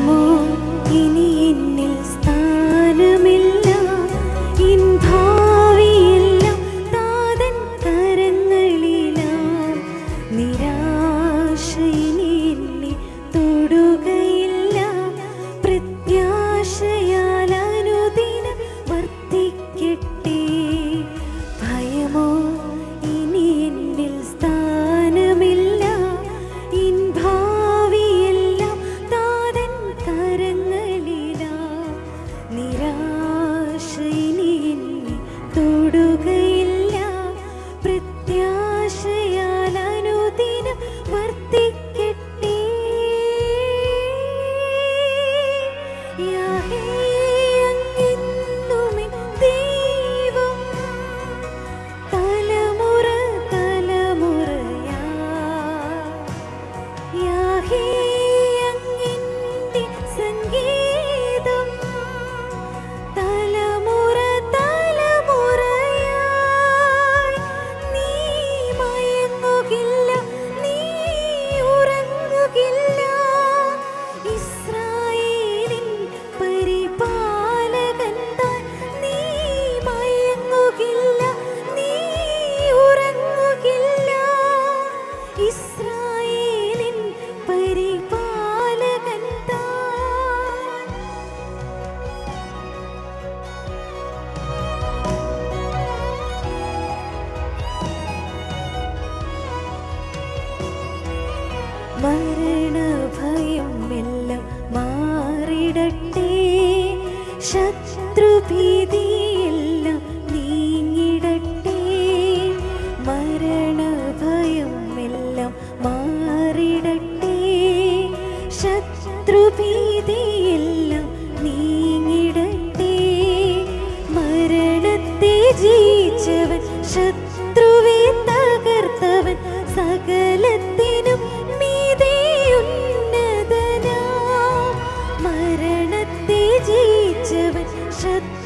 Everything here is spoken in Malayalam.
এমন কিনি മരണത്തെ ജയിച്ചവൻ ശത്രുവെ